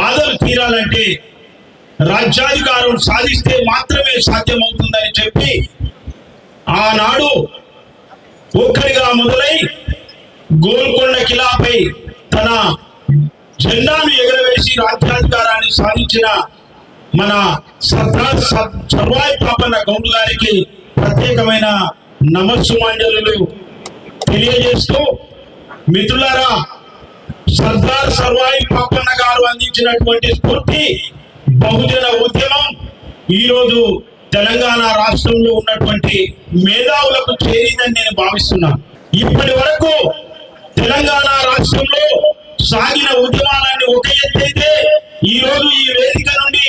బాధలు తీరాలంటే రాజ్యాధికారం సాధిస్తే మాత్రమే సాధ్యమవుతుందని చెప్పి ఆనాడు ఒక్కరిగా మొదలై గోల్కొండ కిలాపై తన జెండాను ఎగరవేసి రాజ్యాధికారాన్ని సాధించిన మన సర్దార్ సర్వాయి పాపన్న గౌడ్ గారికి ప్రత్యేకమైన నమస్సుమాంజలు తెలియజేస్తూ మిత్రులారా సర్దార్ సర్వాయి పాపన్న గారు అందించినటువంటి స్ఫూర్తి బహుజన ఉద్యమం ఈరోజు తెలంగాణ రాష్ట్రంలో ఉన్నటువంటి మేధావులకు చేరిందని నేను భావిస్తున్నాను. ఇప్పటి వరకు తెలంగాణ రాష్ట్రంలో సాగిన ఉద్యమాలన్నీ ఒక ఎత్తైతే ఈరోజు ఈ వేదిక నుండి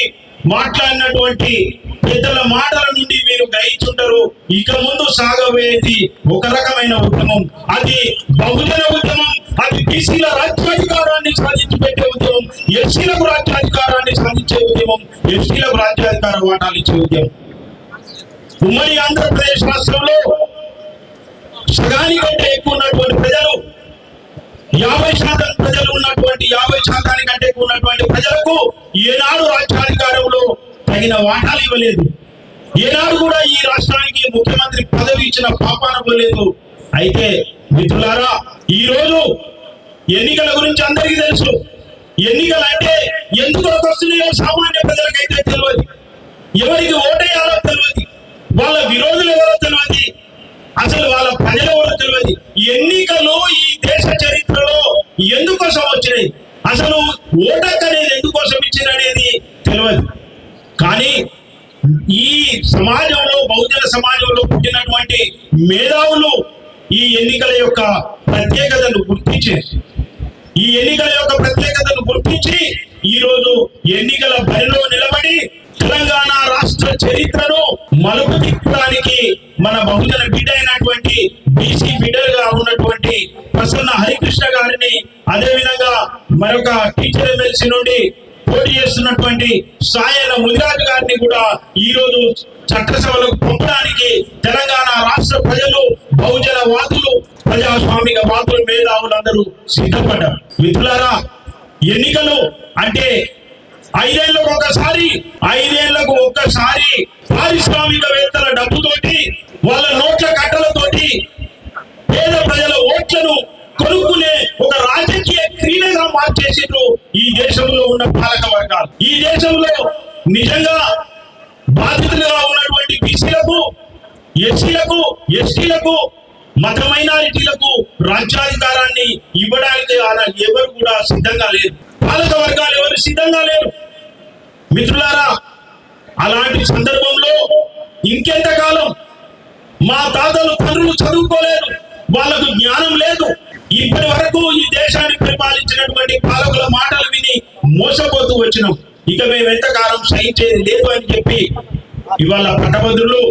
మాట్లాడినటువంటి పెద్దల మాటల నుండి మీరు గ్రహించుంటారు. ఇక ముందు సాగబోయేది ఒక రకమైన ఉద్యమం. అది బహుజన ఉద్యమం అది బీసీల రాజ్యాధికారాన్ని సాధించి పెట్టే ఉద్యమం ఎస్సీలకు రాజ్యాధికారాన్ని సాధించే ఉద్యమం ఎస్సీలకు రాజ్యాధికార వాటాలు ఇచ్చే ఉద్యమం. ఉమ్మడి ఆంధ్రప్రదేశ్ రాష్ట్రంలో సగానికంటే ఎక్కువ ఉన్నటువంటి ప్రజలు యాభై శాతం ప్రజలు ఉన్నటువంటి యాభై శాతానికంటే ఎక్కువ ఉన్నటువంటి ప్రజలకు ఏనాడు రాజ్యాధికారంలో తగిన వాటాలు ఇవ్వలేదు. ఏనాడు కూడా ఈ రాష్ట్రానికి ముఖ్యమంత్రి పదవి ఇచ్చిన పాపాన పోలేదు అయితే మిత్రులారా ఈ రోజు ఎన్నికల గురించి అందరికీ తెలుసు. ఎన్నికలు అంటే ఎందుకు వస్తున్నాయో సామాన్య ప్రజలకైతే తెలియదు. ఎవరికి ఓటేయాలో తెలియదు. వాళ్ళ విరోధులు ఎవరో తెలియదు. అసలు వాళ్ళ ప్రజలు ఎవరో తెలియదు. ఎన్నికలు ఈ దేశ చరిత్రలో ఎందుకోసం వచ్చినాయి? అసలు ఓటక్ అనేది ఎందుకోసం ఇచ్చిన అనేది తెలియదు. కానీ ఈ సమాజంలో బహుజన సమాజంలో పుట్టినటువంటి మేధావులు ఈ ఎన్నికల యొక్క ప్రత్యేకతను గుర్తించారు ఈ ఎన్నికల యొక్క ప్రత్యేకతను గుర్తించి ఈరోజు ఎన్నికల బరిలో నిలబడి తెలంగాణ రాష్ట్ర చరిత్రను మలుపు తిప్పడానికి మన బహుజన బిడ్డ అయినటువంటి బీసీ బిడ్డలుగా ఉన్నటువంటి ప్రసన్న హరికృష్ణ గారిని అదే విధంగా మరొక టీచర్ ఎమ్మెల్సీ నుండి పోటీ చేస్తున్నటువంటి సాయన ముదిరాజు గారిని కూడా ఈ రోజు చట్టసభలకు పంపడానికి తెలంగాణ రాష్ట్ర ప్రజలు బహుజన వాదులు ప్రజాస్వామిక వాదులు మేధావులందరూ సిద్ధపడ్డారు. మిత్రులారా ఎన్నికలు అంటే ఐదేళ్ళకు ఒకసారి ఐదేళ్ళకు ఒక్కసారి పారిశ్రామికవేత్తల డబ్బుతోటి వాళ్ళ నోట్ల కట్టలతోటి పేద ప్రజల ఓట్లను దేశంలో ఉన్న పాలక వర్గాలు ఈ దేశంలో నిజంగా బాధితులుగా ఉన్నటువంటి బీసీలకు ఎస్సీలకు ఎస్టీలకు మత మైనారిటీలకు రాజ్యాధికారాన్ని ఇవ్వడానికి ఎవరు కూడా సిద్ధంగా లేరు. పాలక వర్గాలు ఎవరు సిద్ధంగా లేరు. మిత్రులారా అలాంటి సందర్భంలో ఇంకెంతకాలం మా తాతలు తండ్రులు చదువుకోలేదు వాళ్ళకు జ్ఞానం లేదు ఇప్పటి వరకు ఈ దేశాన్ని పరిపాలించినటువంటి పాలకుల మాటలు విని మోసపోతూ వచ్చినాం. ఇక మేము ఎంతకాలం సహించేది లేదు అని చెప్పి ఇవాళ పట్టభద్రులు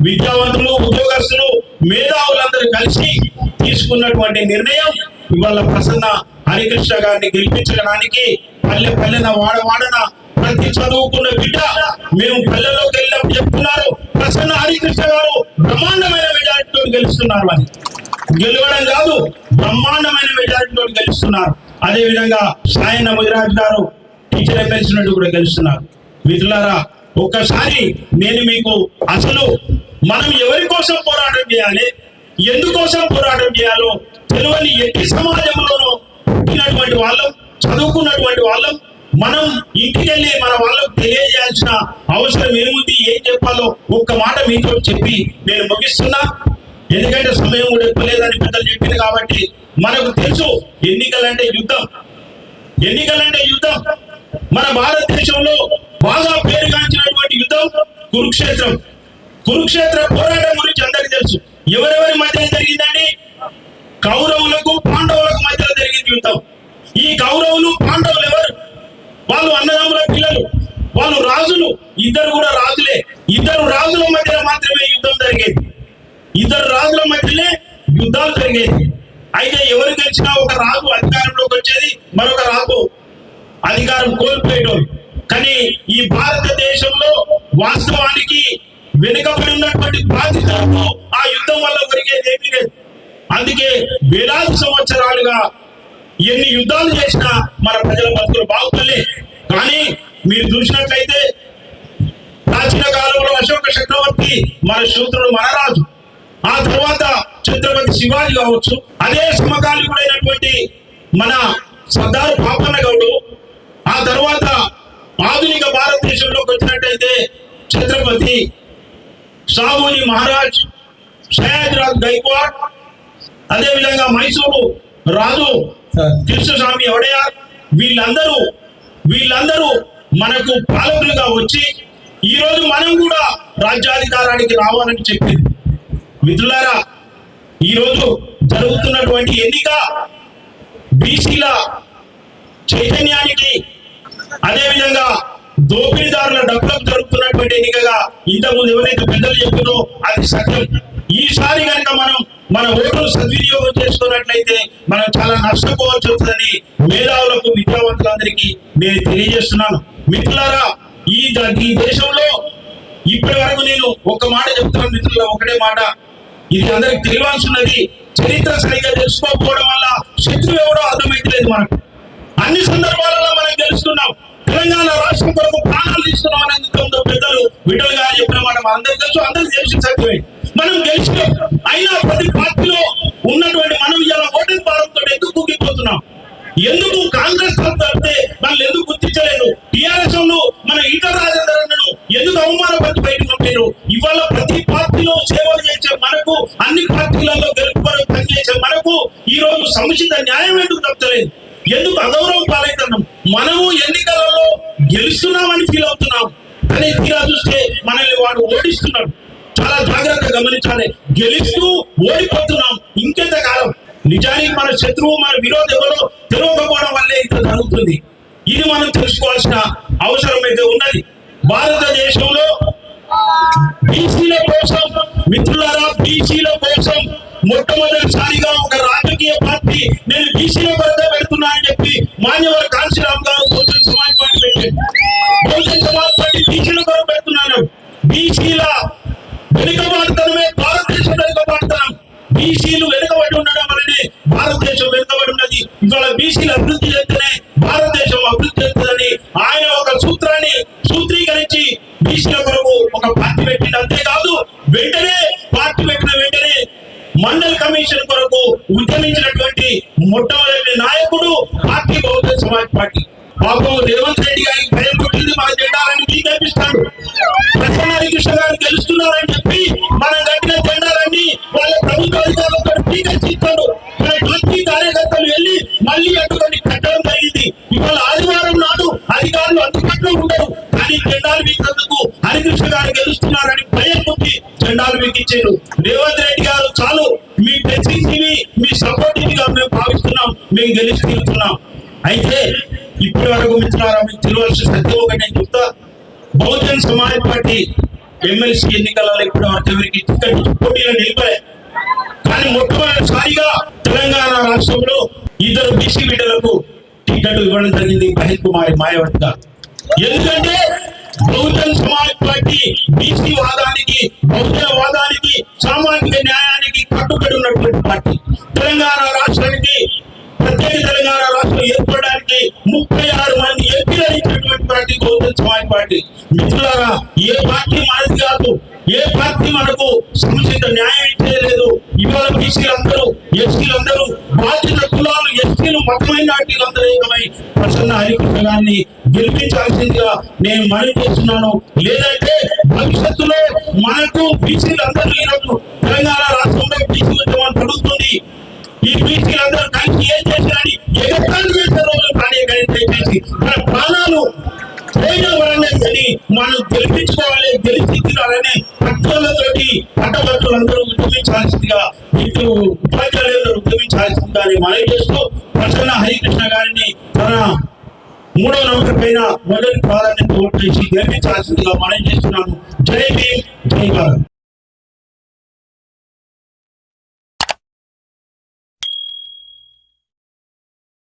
విద్యావంతులు ఉద్యోగస్తులు మేధావులందరూ కలిసి తీసుకున్నటువంటి నిర్ణయం ఇవాళ ప్రసన్న హరికృష్ణ గారిని గెలిపించడానికి పల్లె పల్లెన వాడ వాడన ప్రతి చదువుకున్న బిడ్డ మేము పల్లెలోకి వెళ్ళినప్పుడు చెప్తున్నారు ప్రసన్న హరికృష్ణ గారు బ్రహ్మాండమైన మెజారిటీతో గెలుస్తున్నారు అని. గెలవడం కాదు బ్రహ్మాండమైన మెజారిటీతో గెలుస్తున్నారు. అదే విధంగా సాయన ముదిరాజ్ గారు టీచర్ ఎమ్మెల్సీ నుండి కూడా గెలుస్తున్నారు. మిత్రులారా ఒక్కసారి నేను మీకు అసలు మనం ఎవరి కోసం పోరాటం చేయాలి ఎందుకోసం పోరాటం చేయాలో తెలియని ఎట్టి సమాజంలోనూ పుట్టినటువంటి వాళ్ళం చదువుకున్నటువంటి వాళ్ళం మనం ఇంటికి వెళ్ళి మన వాళ్ళకు తెలియజేయాల్సిన అవసరం ఏముంది ఏం చెప్పాలో ఒక్క మాట మీతో చెప్పి నేను ముగిస్తున్నా. ఎందుకంటే సమయం కూడా ఎక్కువ లేదని పెద్దలు చెప్పింది కాబట్టి మనకు తెలుసు ఎన్నికలంటే యుద్ధం. ఎన్నికలంటే యుద్ధం. మన భారతదేశంలో బాగా పేరుగాంచినటువంటి యుద్ధం కురుక్షేత్రం. కురుక్షేత్ర పోరాటం గురించి అందరికీ తెలుసు. ఎవరెవరి మధ్య జరిగిందని కౌరవులకు పాండవులకు మధ్య జరిగింది యుద్ధం. ఈ కౌరవులు పాండవులు ఎవరు? వాళ్ళు అన్నదమ్ముల పిల్లలు. వాళ్ళు రాజులు. ఇద్దరు కూడా రాజులే. ఇద్దరు రాజుల మధ్య మాత్రమే యుద్ధం జరిగేది. ఇద్దరు రాజుల మధ్యనే యుద్ధాలు జరిగేది. అయితే ఎవరు గెలిచినా ఒక రాజు అధికారంలోకి వచ్చేది మరొక రాజు అధికారం కోల్పోయేటోళ్ళు కానీ ఈ భారతదేశంలో వాస్తవానికి వెనుకబడి ఉన్నటువంటి బాధితులకు ఆ యుద్ధం వల్ల ఒరిగేది ఏమీ లేదు. అందుకే వేలాది సంవత్సరాలుగా ఎన్ని యుద్ధాలు చేసినా మన ప్రజల బతుకులు బాగుపడలే. కానీ మీరు చూసినట్లయితే ప్రాచీన కాలంలో అశోక చక్రవర్తి మన శూద్రుడు మనరాజు ఆ తర్వాత ఛత్రపతి శివాజీ కావచ్చు అదే సమకాలీకుడైనటువంటి మన సర్దార్ పాపన్న గౌడు ఆ తర్వాత ఆధునిక భారతదేశంలోకి వచ్చినట్టయితే ఛత్రపతి సాహుజీ మహారాజ్ సయాజ్ రాజ్ గైక్వాడ్ అదేవిధంగా మైసూరు రాజు కృష్ణస్వామి ఒడయార్ వీళ్ళందరూ వీళ్ళందరూ మనకు పాలకులుగా వచ్చి ఈ రోజు మనం కూడా రాజ్యాధికారానికి రావాలని చెప్పింది. మిత్రులారా ఈరోజు జరుగుతున్నటువంటి ఎన్నిక బీసీల చైతన్యానికి అదేవిధంగా దోపిడీదారుల డబ్బులకు జరుగుతున్నటువంటి ఎన్నికగా ఇంతకుముందు ఎవరైతే పెద్దలు చెప్పినో అది సత్యం. ఈసారి కనుక మనం మన ఓటును సద్వినియోగం చేసుకున్నట్లయితే మనం చాలా నష్టపోవచ్చు వస్తుందని మేధావులకు విద్యావంతులందరికీ నేను తెలియజేస్తున్నాను. మిత్రులారా ఈ ఈ దేశంలో ఇప్పటి వరకు నేను ఒక మాట చెప్తున్నాను మిత్రుల ఒకటే మాట. ఇది అందరికి తెలియాల్సి ఉన్నది చరిత్ర సరిగ్గా తెలుసుకోకపోవడం వల్ల శత్రువు ఎవడో అర్థమైతలేదు మనకు. అన్ని సందర్భాలలో మనం గెలుస్తున్నాం. తెలంగాణ రాష్ట్రం కొరకు ప్రాణాలు ఇస్తున్నాం అనేది పెద్దలు విఠల్ గారు చెప్పిన మాట అందరికి తెలుసు అందరికి తెలిసిన సత్యమే. మనం గెలిచిన అయినా ప్రతి పార్టీలో ఉన్నటువంటి మనం ఇలా ఓటింగ్ భారంతో ఎందుకు కూకిపోతున్నాం ఎందుకు కాంగ్రెస్ తప్పితే వాళ్ళు ఎందుకు గుర్తించలేదు? టిఆర్ఎస్ వాళ్ళు మన ఈటల రాజేంద్రను ఎందుకు అవమానపడి బయటకు పంపారు? ఇవాళ ప్రతి పార్టీలో సేవలు చేసే మనకు అన్ని పార్టీలలో గెలుపు పనిచేసే మనకు ఈ రోజు సముచిత న్యాయం ఎందుకు దక్కలేదు ఎందుకు అగౌరవం పాలైతున్నాం మనము ఎన్నికలలో గెలుస్తున్నామని ఫీల్ అవుతున్నాం. కానీ తీరా చూస్తే మనల్ని వాడు ఓడిస్తున్నాడు. చాలా జాగ్రత్తగా గమనించాలి. గెలుస్తూ ఓడిపోతున్నాం ఇంకెంత కాలం నిజానికి మన శత్రువు మన విరోధ ఎవరో తెలియకపోవడం వల్లే ఇంత జరుగుతుంది. ఇది మనం తెలుసుకోవాల్సిన అవసరం అయితే ఉన్నది. భారతదేశంలో బీసీల కోసం మిత్రులారా బీసీల కోసం మొట్టమొదటిసారిగా ఒక రాజకీయ పార్టీ నేను బీసీల వరద పెడుతున్నా అని చెప్పి మాన్యవర కాంశీరామ్ గారు బహుజన్ సమాజ్ పార్టీ పెట్టారు. బహుజన్ సమాజ్ పార్టీ బీసీల కొరకు పెడుతున్నాను. బీసీల వెనుకబాటుతనమే భారతదేశం వెనుకబాటుతనం. బీసీలు వెనుకబడి ఉండడం వల్లనే భారతదేశం వెనుకబడి ఉన్నది. ఇవాళ బీసీలు అభివృద్ధి చేస్తేనే భారతదేశం అభివృద్ధి చేస్తుందని ఆయన ఒక సూత్రాన్ని సూత్ర బీసీల కొరకు ఒక పార్టీ పెట్టింది. అంతేకాదు వెంటనే పార్టీ పెట్టిన వెంటనే మండల్ కమిషన్ కొరకు ఉద్యమించినటువంటి మొట్టమొదటి నాయకుడు పార్టీ బహుజన్ సమాజ్ పార్టీ. పాపం రేవంత్ రెడ్డి గారికి జెండాలు రేవంత్ రెడ్డి గారు చాలు. మీ ప్రతినిధిని మీ సపోర్టింగ్గా మేము భావిస్తున్నాం. మేము గెలిచి తీరుతున్నాం. అయితే ఇప్పటి వరకు మిత్రులారా మీకు తెలియాల్సిన సత్యం ఒకటి చెప్తా. బహుజన్ సమాజ్ పార్టీ ఎమ్మెల్సీ ఎన్నికలలో ఇప్పుడు వరకు ఎవరికి టికెట్ పోటీలో నిలబడే కానీ మొట్టమొదటిసారిగా తెలంగాణ రాష్ట్రంలో ఇద్దరు బీసీ బిడ్డలకు టికెట్ ఇవ్వడం జరిగింది మహేష్ కుమారి మాయవతి గారు ఎందుకంటే బహుజన్ సమాజ్ పార్టీ బీసీ వాదానికి బహుజన వాదానికి సామాజిక న్యాయానికి కట్టుబడి ఉన్నటువంటి పార్టీ. తెలంగాణ రాష్ట్రానికి ప్రత్యేక తెలంగాణ రాష్ట్రం ఏర్పడడానికి ముప్పై ఆరు మంది ఎంపీలు ఇచ్చినటువంటి పార్టీ బహుజన్ సమాజ్ పార్టీ. మిత్రులారా ఏ పార్టీ మనది కాదు. ఏ పార్టీ మనకు సముచిత న్యాయం ఇచ్చేయలేదు. ఇవాళ బీసీలందరూ ఎస్సీలందరూ బాధ్యత కులాలు ఎస్సీలు మతమైన నాటిలందరూ ఏకమై ప్రసన్న హరికృష్ణ గారిని గెలిపించాల్సిందిగా నేను మనవి చేస్తున్నాను లేదంటే భవిష్యత్తులో మనకు బీసీలందరూ ఈరోజు తెలంగాణ రాష్ట్రంలో బీసీ ఉద్యమం జరుగుతుంది ఈ బీసీలందరూ కలిసి ఏం చేశారని ఎగతాళి చేసే రోజులు కానీ మన ప్రాణాలు పోయిన మనం గెలిపించుకోవాలి గెలిచి తీరాలని పట్టుదలతోటి పట్టభద్రులందరూ ఉద్యమించాల్సిందిగా ఇటు ఉపాధ్యాయులందరూ ఉద్యమించాల్సిందిగా అని మనవి చేస్తూ ప్రసన్న హరికృష్ణ గారిని తన మూడో నంబర్ పైన మొదటి ప్రాధాన్యత ఓటు చేసి గెలిపించాల్సిందిగా మనం చేస్తున్నాను జై భీమ్ జై భారత్.